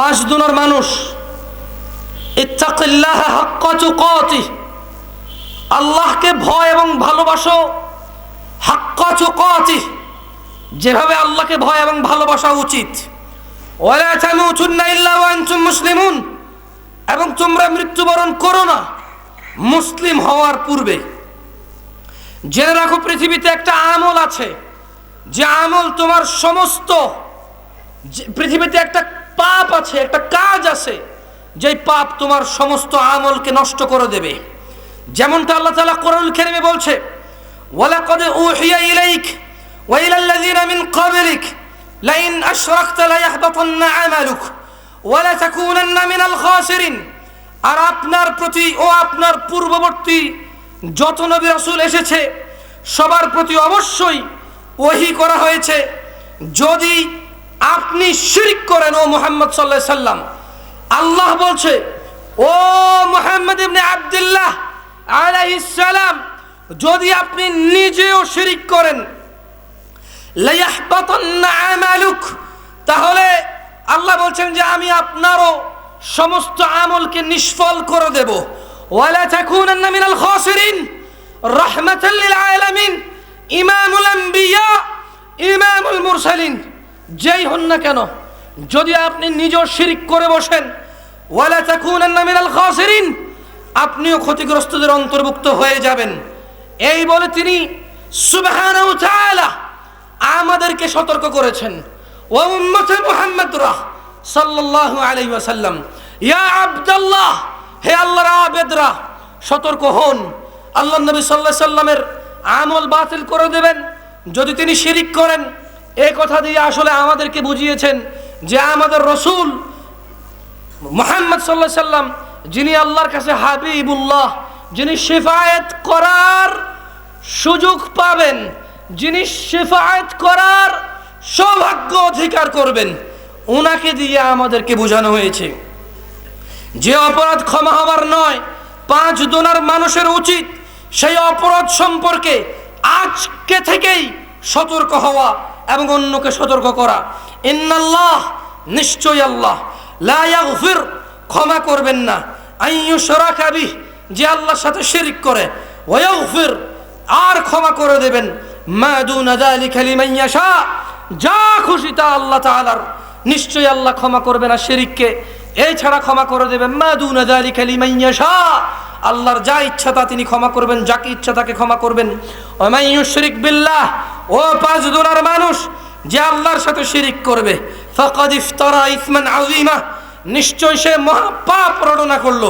পাঁচ দুনার মানুষ আল্লাহকে ভয় এবং ভালোবাসো, হাক্কা তুকাতিহ যেভাবে আল্লাহকে ভয় এবং ভালোবাসা উচিত। মুসলিমুন। এবং তোমরা মৃত্যুবরণ করো না, মুসলিম হওয়ার পূর্বে। জেনে রাখো, পৃথিবীতে একটা আমল আছে। যে আমল তোমার সমস্ত পৃথিবীতে একটা পাপ আছে, একটা কাজ আছে, যেই পাপ তোমার সমস্ত আমলকে নষ্ট করে দেবে। যেমনটা আল্লাহ তালা কোরআন কারীমে বলছে, ওয়ালাকাদ উহিয়া ইলাইক লাযিনা মিন ক্বাবলিক, লাইন আশরাকতা লায়াহবাতান্না আমালুক, ওয়া লাতাকুনান্না মিনাল খাসিরিন। আর আপনার প্রতি ও আপনার পূর্ববর্তী যত নবী রাসূল এসেছে, সবার প্রতি অবশ্যই ওহি করা হয়েছে, যদি আপনি শিরিক করেন, ও মোহাম্মদ সাল্লাহ সাল্লাম। আল্লাহ বলছে, ও মোহাম্মদ ইবনে আবদুল্লাহ আলাইহিস সালাম, যদি আপনি নিজেও শিরিক করেন তাহলে আল্লাহ বলছেন যে, আমি আপনারও সমস্ত আমলকে নিষ্ফল করে দেব। রাহমাতাল ইমামুল ইমামুল মুরসালিন। যেই হন না কেন, যদি আপনি নিজ শিরিক করে বসেন, ওয়ালা তাকুনান্না মিনাল খাসিরিন, আপনিও ক্ষতিগ্রস্তদের অন্তর্ভুক্ত হয়ে যাবেন। এই বলে তিনি, সুবহানাহু তাআলা, আমাদেরকে সতর্ক করেছেন। ও উম্মতে মুহাম্মদরা সাল্লাল্লাহু আলাইহি ওয়াসাল্লাম, ইয়া আব্দুল্লাহ, হে আল্লাহর আবেদরা, সতর্ক হন। আল্লাহ নবী সাল্লাল্লাহু আলাইহি সাল্লামের আমল বাতিল করে দেবেন। যদি তিনি শিরিক করেন এই কথা দিয়ে আসলে আমাদেরকে বুঝিয়েছেন যে আমাদের রসুল মোহাম্মদ সাল্লাহ সাল্লাম, যিনি আল্লাহর কাছে হাবিবুল্লাহ, যিনি শেফায়েত করার সুযোগ পাবেন, যিনি শেফায়েত করার সৌভাগ্য অধিকার করবেন ওনাকে দিয়ে আমাদেরকে বোঝানো হয়েছে। যে অপরাধ ক্ষমা হবার নয়, পাঁচ দোনার মানুষের উচিত সেই অপরাধ সম্পর্কে আজকে থেকেই সতর্ক হওয়া। এবং অন্যকে সতর্ক করা। ইন্নাল্লাহ নিশ্চয় আল্লাহ। লা ইয়াগফির, ক্ষমা করবেন না। আইয়ু শরাকাবি যে আল্লাহর সাথে শিরিক করে। ওয়াগফির আর ক্ষমা করে দেবেন। মা দুনা যালিকা লিমান ইয়াশা, যা খুশি তা আল্লাহ তাআলার। নিশ্চয়ই আল্লাহ ক্ষমা করবে না শিরিককে। এই ছাড়া ক্ষমা করে দেবেন মা আল্লাহর যা ইচ্ছা তা তিনি ক্ষমা করবেন, যাকে ইচ্ছা তাকে ক্ষমা করবেন। ইউশরিক বিল্লাহ, ও পাঁচ দুনার মানুষ, যে আল্লাহর সাথে শিরিক করবে। ফাকাদ ইফতারা ইসমান আযীমা, নিশ্চয় সে মহা পাপ রটনা করল।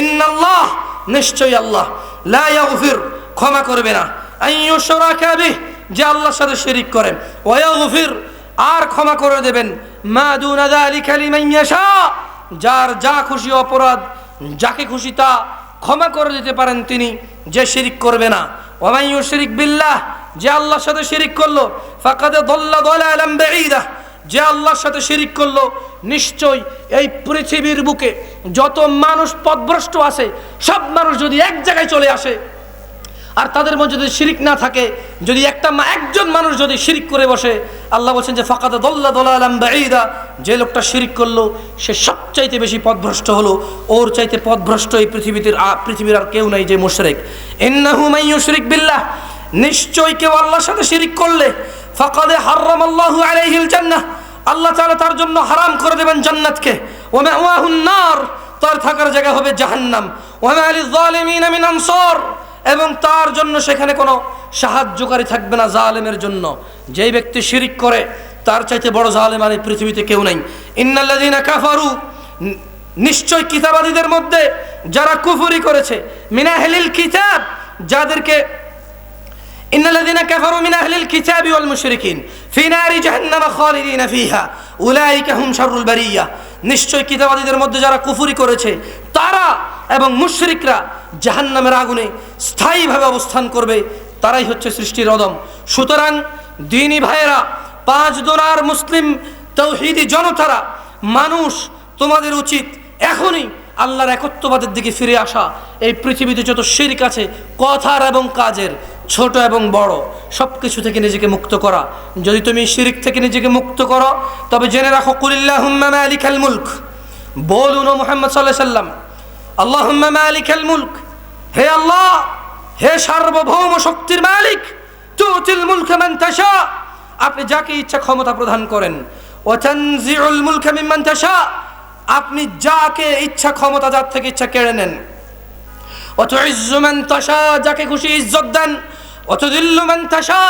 ইন্নাল্লাহ নিশ্চয় আল্লাহ। লা ইয়াগফির, ক্ষমা করবে না। আইয়ু শুরাকা বিহ, যে আল্লাহর সাথে শিরিক করে। ওয়া ইয়াগফির, আর ক্ষমা করে দেবেন। মা দুনা যালিকা লিমান ইয়াশা, যার যা খুশি অপরাধ, যাকে খুশি তা ক্ষমা করে দিতে পারেন তিনি, যে শিরিক করবে না। ওমাইউ শিরিক বিল্লাহ, যে আল্লাহর সাথে শিরিক করল, ফাকাদে দল্লা দলালাম বেঈদা, যে আল্লাহর সাথে শিরিক করল, নিশ্চয় এই পৃথিবীর বুকে যত মানুষ পদভ্রষ্ট আছে, সব মানুষ যদি এক জায়গায় চলে আসে আর তাদের মধ্যে যদি শিরিক না থাকে, যদি একটা মা, একজন মানুষ যদি শিরিক করে বসে, আল্লাহ বলছেন যে ফাঁকাতে দল্লা দোলালাম বাঈদা, যে লোকটা শিরিক করল, সে সবচাইতে বেশি পথভ্রষ্ট হলো। ওর চাইতে পথভ্রষ্ট এই পৃথিবীতে পৃথিবীর আর কেউ নাই যে মুশরিক। ইন্নাহু মাইয়ু শিরিক বিল্লাহ নিশ্চয় কেউ আল্লাহর সাথে শিরিক করলে, ফাকাদে হারাম আল্লাহু আলাইহিল জান্নাহ, আল্লাহ তাআলা তার জন্য হারাম করে দেবেন জান্নাতকে। ওয়া মাওয়াহুন নার, তার থাকার জায়গা হবে জাহান্নাম। ওয়া মা লিয যালিমিনা মিন আনসার এবং তার জন্য সেখানে কোনো সাহায্যকারী থাকবে না জালেমের জন্য। যেই ব্যক্তি শিরিক করে, তার চাইতে বড় জালেম আর এই পৃথিবীতে কেউ নেই। ইন্নাল্লাদিনা কাফারু, নিশ্চয় কিতাবাদীদের মধ্যে যারা কুফুরি করেছে মিনাহেলিল কিতাব, যাদেরকে ইন্নাল্লাদিনা কাফারু মিনাহেলিল কিতাবি ওয়াল মুশরিকিন, ফি নারি জাহান্নামা খালিদিনা ফিহা, উলাইকা হুম শাররুল বারিয়া। নিশ্চয় কিতাবাদীদের মধ্যে যারা কুফুরি করেছে এবং মুশরিকরা জাহান্নামের আগুনে স্থায়ীভাবে অবস্থান করবে, তারাই হচ্ছে সৃষ্টির অদম। সুতরাং দিনী ভাইয়েরা, পাঁচ দোনার মুসলিম তৌহিদি জনতারা, মানুষ তোমাদের উচিত এখনই আল্লাহর একত্ববাদের দিকে ফিরে আসা। এই পৃথিবীতে যত শিরিক আছে, কথার এবং কাজের, ছোট এবং বড় সব কিছু থেকে নিজেকে মুক্ত করা। যদি তুমি শিরিক থেকে নিজেকে মুক্ত করো, তবে জেনে রাখো, কুলিল্লাহুম্মা মালিকাল মুলক। বলুন মোহাম্মদ সাল্লাহ সাল্লাম আল্লাহ মালিকাল মুলক। হে আল্লাহ, হে সার্বভৌম শক্তির মালিক, তুতিল মুলক মান তাশা। আপনি যাকে ইচ্ছা ক্ষমতা প্রদান করেন। ও তানজিউল মুলক মিম্মান তাশা। আপনি যাকে ইচ্ছা ক্ষমতা, যার থেকে ইচ্ছা কেড়ে নেন। অতুইজ্জু মান তাশা, যাকে খুশি ইজ্জত দেন। অতুদিল্লু মান তাশা,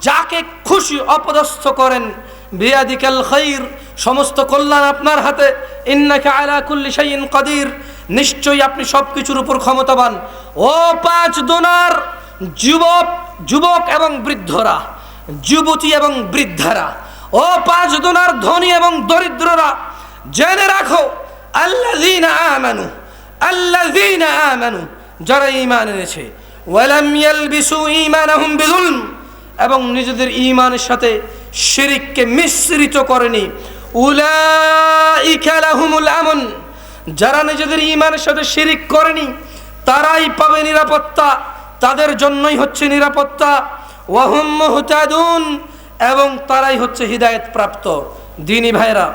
যাকে খুশি অপদস্থ করেন। বিয়াদিকাল খাইর, সমস্ত কল্যাণ আপনার হাতে। ইন্নাকা আলা কুল্লি শাইইন কাদির। নিশ্চয়ই আপনি সব কিছুর উপর ক্ষমতাবান। ও পাঁচ দোনার যুবক যুবক এবং বৃদ্ধরা, যুবতী এবং বৃদ্ধারা, ও পাঁচ দোনার ধনী এবং দরিদ্ররা, জেনে রাখো, আল্লাযীনা আমানু আল্লাযীনা আমানু, যারা ঈমান এনেছে এবং নিজেদের ঈমানের সাথে শিরিককে মিশ্রিত করেনি। উলাইকা লাহুমুল আমন। যারা নিজেদের ঈমানের সাথে শিরিক করেনি তারাই পাবে নিরাপত্তা তাদের জন্যই হচ্ছে নিরাপত্তা ওয়াহুম মুহতাদুন এবং তারাই হচ্ছে হিদায়েত প্রাপ্ত দিনী ভাইরা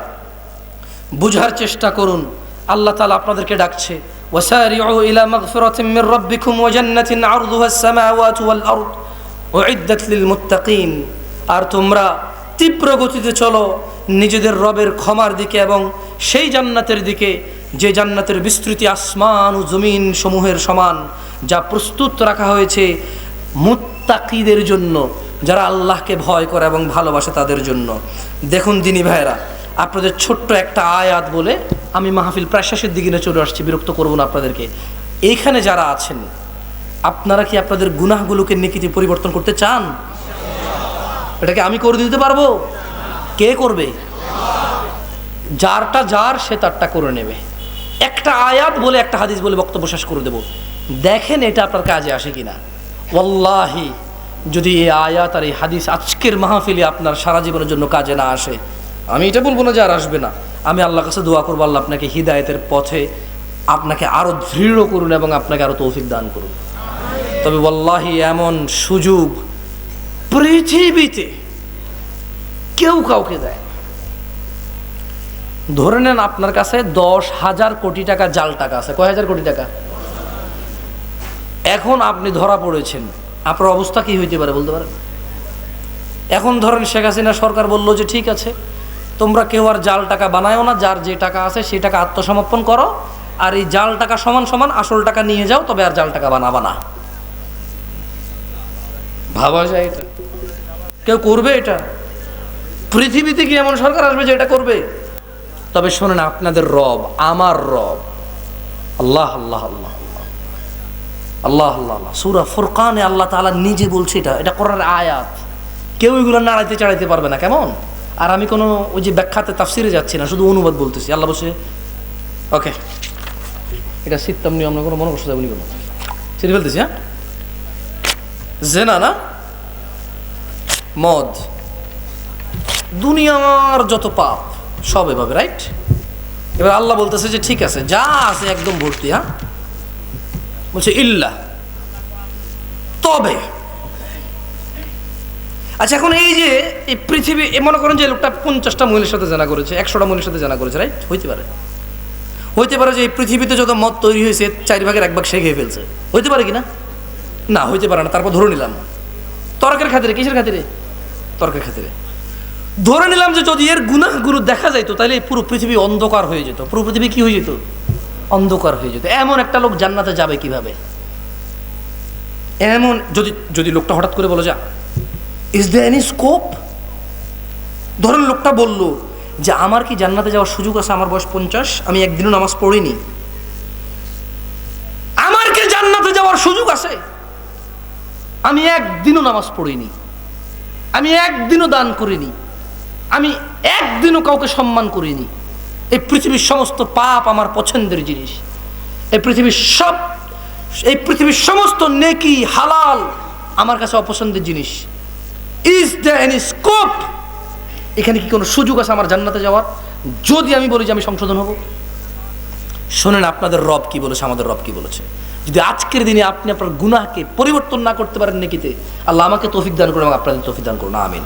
বুঝার চেষ্টা করুন আল্লাহ তালা আপনাদেরকে ডাকছে وسارعوا إلى مغفرة من ربكم وجنة عرضها السماوات والأرض أعدت للمتقين আর তোমরা তীব্র গতিতে চলো নিজেদের রবের ক্ষমার দিকে এবং সেই জান্নাতের দিকে যে জান্নাতের বিস্তৃতি আসমান ও জমিন সমূহের সমান, যা প্রস্তুত রাখা হয়েছে মুত্তাকিদের জন্য, যারা আল্লাহকে ভয় করে এবং ভালোবাসে তাদের জন্য। দেখুন দিনী ভাইরা আপনাদের ছোট্ট একটা আয়াত বলে আমি মাহফিল প্রায় শেষের দিকে নিয়ে চলে আসছি, বিরক্ত করব না আপনাদেরকে। এইখানে যারা আছেন, আপনারা কি আপনাদের গুনাহগুলোকে নিকিতে পরিবর্তন করতে চান? এটাকে আমি করে দিতে পারব? কে করবে? যারটা যার, সে তারটা করে নেবে। একটা আয়াত বলে একটা হাদিস বলে বক্তব্য শেষ করে দেব। দেখেন এটা আপনার কাজে আসে কিনা। ওয়াল্লাহি, যদি এই আয়াত আর এই হাদিস আজকের মাহফিলে আপনার সারা জীবনের জন্য কাজে না আসে, আমি এটা বলব না যে আর আসবে না। আমি আল্লাহর কাছে দোয়া করব, আল্লাহ আপনাকে হিদায়তের পথে আপনাকে আরও দৃঢ় করুন এবং আপনাকে আরও তৌফিক দান করুন। তবে ওয়াল্লাহি, এমন সুযোগ পৃথিবীতে কেউ কাউকে দেয়। ধরে নেন আপনার কাছে দশ হাজার কোটি টাকা জাল টাকা আছে। কয় হাজার কোটি টাকা? এখন আপনি ধরা পড়েছেন। আপনার অবস্থা কি হইতে পারে বলতে পারেন? এখন ধরেন শেখ হাসিনা সরকার বলল যে, ঠিক আছে, তোমরা কেউ আর জাল টাকা বানায়ও না, যার যে টাকা আছে সেই টাকা আত্মসমর্পণ করো, আর এই জাল টাকা সমান সমান আসল টাকা নিয়ে যাও, তবে আর জাল টাকা বানাবা না। ভাবা যায় এটা। কেউ করবে এটা? পৃথিবীতে কি এমন সরকার আসবে যে এটা করবে? তবে শোনেন, আপনাদের রব, আমার রব। আল্লাহ আল্লাহ আল্লাহ আল্লাহ। আল্লাহ আল্লাহ সুরা ফুরকানে আল্লাহ তাআলা নিজে বলছে এটা। এটা করার আয়াত। কেউ এগুলো নাড়াইতে, চাড়াইতে পারবে না, কেমন? আর আমি কোনো ওই যে ব্যাখ্যাতে তাফসিরে যাচ্ছি না, শুধু অনুবাদ বলতেছি। আল্লাহ বসে ওকে। এটা সিত্তাম নিয়ে আমরা কোনো মনে করতে যাবনি কোনো চিনি ফেলতেছি হ্যাঁ? জেনা না? মদ। দুনিয়ার যত পাপ সব এভাবে রাইট এবার আল্লাহ বলতেছে যে, ঠিক আছে, যা আছে একদম ভর্তি হ্যাঁ? বলছে, ইল্লা। তবে আচ্ছা এখন এই যে, এই পৃথিবী মনে করেন যে লোকটা পঞ্চাশটা মহিলার সাথে জানা করেছে, একশোটা মহিলার সাথে জানা করেছে রাইট হইতে পারে। হইতে পারে যে, এই পৃথিবীতে যত মদ তৈরি হয়েছে, চার ভাগের এক ভাগ সে খেয়ে ফেলছে। হইতে পারে কি না? না, হইতে পারে না, তারপর ধরে নিলাম। তর্কের খাতিরে, কিসের খাতিরে? তর্কের খাতিরে। ধরে নিলাম যে যদি এর গুনাহগুলো দেখা যাইতো, তাহলে পুরো পৃথিবী অন্ধকার হয়ে যেত। পুরো পৃথিবী কি হয়ে যেত? অন্ধকার হয়ে যেত। এমন একটা লোক জান্নাতে যাবে কীভাবে? এমন যদি যদি লোকটা হঠাৎ করে বলো, যা ইজ দ্য এনি স্কোপ ধরেন লোকটা বলল যে, আমার কি জান্নাতে যাওয়ার সুযোগ আছে? আমার বয়স পঞ্চাশ, আমি একদিনও নামাজ পড়িনি। আমার কি জান্নাতে যাওয়ার সুযোগ আছে? আমি একদিনও নামাজ পড়িনি। আমি একদিনও দান করিনি। আমি একদিনও কাউকে সম্মান করিনি। এই পৃথিবীর সমস্ত পাপ আমার পছন্দের জিনিস। এই পৃথিবীর সব, এই পৃথিবীর সমস্ত নেকি হালাল আমার কাছে অপছন্দের জিনিস। ইজ দ্য এনি স্কোপ এখানে কি কোনো সুযোগ আছে আমার জান্নাতে যাওয়ার? যদি আমি বলি যে আমি সংশোধন হব। শোনেন, আপনাদের রব কি বলেছে, আমাদের রব কি বলেছে। যদি আজকের দিনে আপনি আপনার গুনাহকে পরিবর্তন না করতে পারেন নেকিতে, আল্লাহ আমাকে তৌফিক দান করুন এবং আপনাদের তৌফিক দান করুন। আমিন।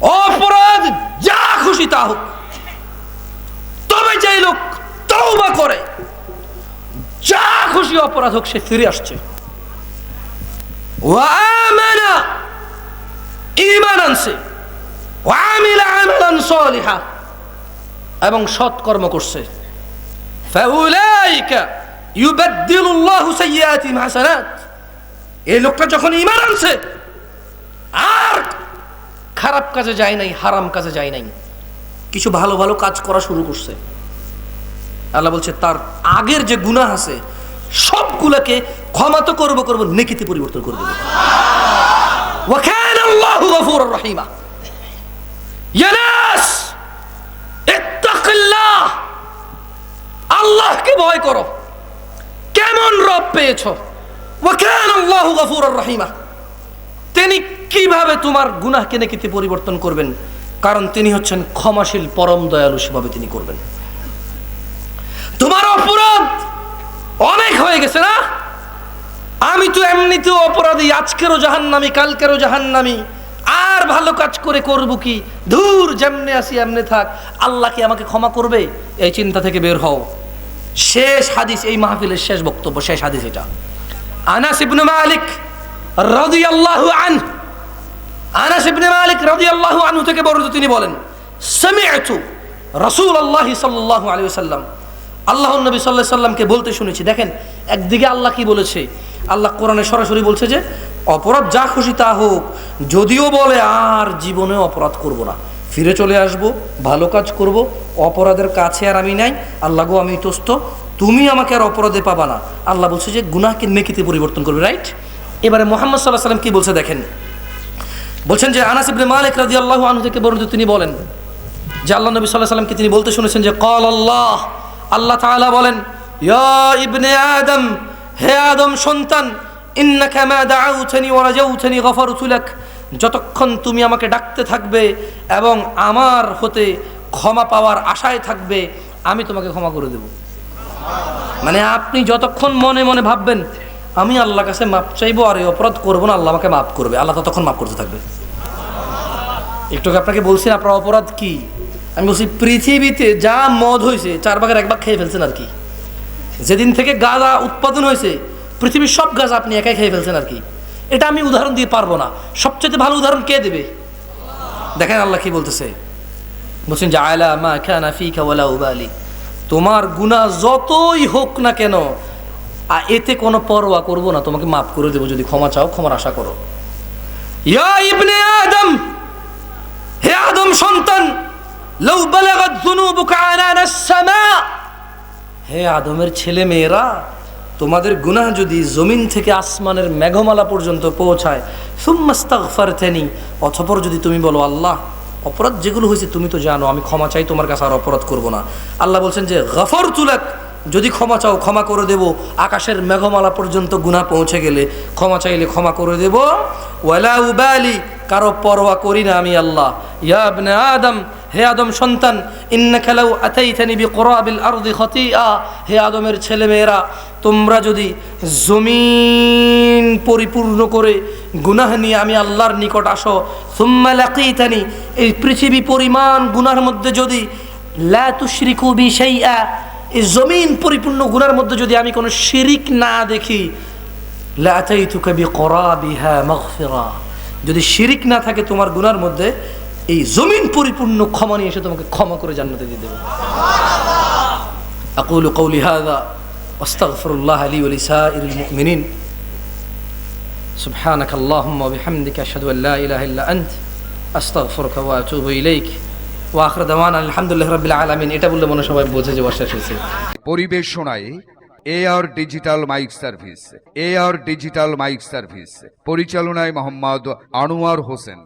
অপরাধ যা হোক। তবে যে লোক তওবা করে, যা খুশি অপরাধ হোক, সে ফিরে আসছে। ঈমান আনছে এবং সৎ কর্ম করছে। ফাউলাইকা ইউবাদদিলুল্লাহু সাইয়্যাতিহিম হাসানাত। এই লোকটা যখন ইমান আনছে, আর খারাপ কাজে যায় নাই, হারাম কাজে যায় নাই, কিছু ভালো ভালো কাজ করা শুরু করছে। আল্লাহ বলছে, তার আগের যে গুণা আছে, সবগুলাকে ক্ষমা তো করব করব, নেকিতে পরিবর্তন করব আল্লাহকে ভয় করো। কেমন রব পেয়েছ? তিনি কীভাবে তোমার গুনাহকে নেকিতে পরিবর্তন করবেন? কারণ তিনি হচ্ছেন ক্ষমাশীল, পরম দয়ালু, সেভাবে তিনি করবেন। তোমার অপরাধ অনেক হয়ে গেছে না? আমি তো এমনিতেও অপরাধী, আজকেরও জাহান্নামি, কালকেরও জাহান্নামি। আর ভালো কাজ করে করব কি? ধূর, যেমনে আসি এমনি থাক। আল্লাহ কি আমাকে ক্ষমা করবে? এই চিন্তা থেকে বের হও। শেষ হাদিস, এই মাহফিলের শেষ বক্তব্য, শেষ হাদিস এটা। আনাস ইবনে মালিক রাদিয়াল্লাহু আন আনাস ইবনে মালিক রাদিয়াল্লাহু আনহু থেকে বর্ণিত তিনি বলেন সামি'তু রাসূলুল্লাহ সাল্লাল্লাহু আলাইহি ওয়াসাল্লাম। আল্লাহর নবী সাল্লাল্লাহু সাল্লামকে বলতে শুনেছি, দেখেন, একদিকে আল্লাহ কি বলেছে? আল্লাহ কোরআনে সরাসরি বলছে যে, অপরাধ যা খুশি তা হোক, যদিও বলে আর জীবনে অপরাধ করব না। ফিরে চলে আসব, ভালো কাজ করব, অপরাধের কাছে আর আমি নাই। আল্লাহ গো, আমি তোস্ত তুমি আমাকে আর অপরাধে পাবা না। আল্লাহ বলছে যে গুনাহকে নেকিতে পরিবর্তন করবে রাইট এবারে মোহাম্মদ সাল্লাহ সাল্লাম কি বলছে দেখেন? বলছেন যে আনাস মালিক আল্লাহ আনহু থেকে বর্ণিত তিনি বলেন যে আল্লাহ নবী আলাইহি সাল্লামকে তিনি বলতে শুনেছেন যে কল আল্লাহ আল্লাহ তাআলা বলেন ইবনে আদম, হে আদম সন্তান, ইন্নাকা মা দাউতানি ওয়া রাজাউতানি গফারতু লাক, যতক্ষণ তুমি আমাকে ডাকতে থাকবে এবং আমার হতে ক্ষমা পাওয়ার আশায় থাকবে, আমি তোমাকে ক্ষমা করে দেব। মানে আপনি যতক্ষণ মনে মনে ভাববেন, আমি আল্লাহর কাছে মাপ চাইব আর এই অপরাধ করব না, আল্লাহ আমাকে মাফ করবে। আল্লাহ ততক্ষণ মাফ করতে থাকবে। একটু আপনাকে বলছি আপনার অপরাধ কি? আমি বলছি, পৃথিবীতে যা মদ হয়েছে চার ভাগের এক ভাগ খেয়ে ফেলছেন আর কি। যেদিন থেকে গাঁজা উৎপাদন হয়েছে, পৃথিবীর সব গাছ আপনি একাই খেয়ে ফেলছেন আর কি। এটা আমি উদাহরণ দিয়ে পারব না। সবচেয়ে ভালো উদাহরণ কে দেবে? দেখেন আল্লাহ কি বলতেছে। বলছেন যে আয়লা মা খানা ফিকা ওয়ালা উবালি। তোমার গুনাহ যতই হোক না কেন আর এতে কোনো পরোয়া করব না। তোমাকে মাফ করে দেবো, যদি ক্ষমা চাও, ক্ষমার আশা করো। ইয়া ইবনে আদম, হে আদম সন্তান লৌ বালাগাত যুনুবুকা আনানাস সামা। হে আদমের ছেলে মেয়েরা, তোমাদের গুনাহ যদি জমিন থেকে আসমানের মেঘমালা পর্যন্ত পৌঁছায়, সুম্মাস্তাগফারতানি, অথপর যদি তুমি বলো, আল্লাহ অপরাধ যেগুলো হয়েছে, তুমি তো জানো, আমি ক্ষমা চাই, তোমার কাছে আর অপরাধ করব না। আল্লাহ বলছেন যে, গফর তুলাক, যদি ক্ষমা চাও, ক্ষমা করে দেব। আকাশের মেঘমালা পর্যন্ত গুনা পৌঁছে গেলে, ক্ষমা চাইলে ক্ষমা করে দেব। ওয়ালা উবালি, কারও পরোয়া করি না আমি আল্লাহ। ইয়া ইবনে আদম হে আদম সন্তান ইন্না ইন্নাকা লাউ আতাইতানি বিকরাবিল আরদি খাতিআ। হে আদমের ছেলেমেয়েরা, তোমরা যদি জমিন পরিপূর্ণ করে গুনাহ নিয়ে আমি আল্লাহর নিকট আসো, সুম্মা লাকিতানি, এই পৃথিবী পরিমাণ গুনার মধ্যে যদি লা তুশরিকু বি শাইআ, এই জমিন পরিপূর্ণ গুনার মধ্যে যদি আমি কোনো শিরিক না দেখি, লা আতাইতুকা বিকরাবিহা মাগফিরা। যদি শিরিক না থাকে তোমার গুনার মধ্যে এই জমিন পরিপূর্ণ ক্ষমা নিয়ে এসে তোমাকে ক্ষমা করে জান্নাতে দিয়ে দেবো أقول قولي هذا واستغفر الله لي ولسائر المؤمنين سبحانك اللهم وبحمدك أشهد أن لا إله إلا أنت أستغفرك وأتوب إليك وآخر دعوانا الحمد لله رب العالمين এটা বললে মনে হয় সবাই বোঝে যে বর্ষা এসেছে পরিবেশনায় AR digital mic service AR digital mic service পরিচালনায় মোহাম্মদ আনোয়ার হোসেন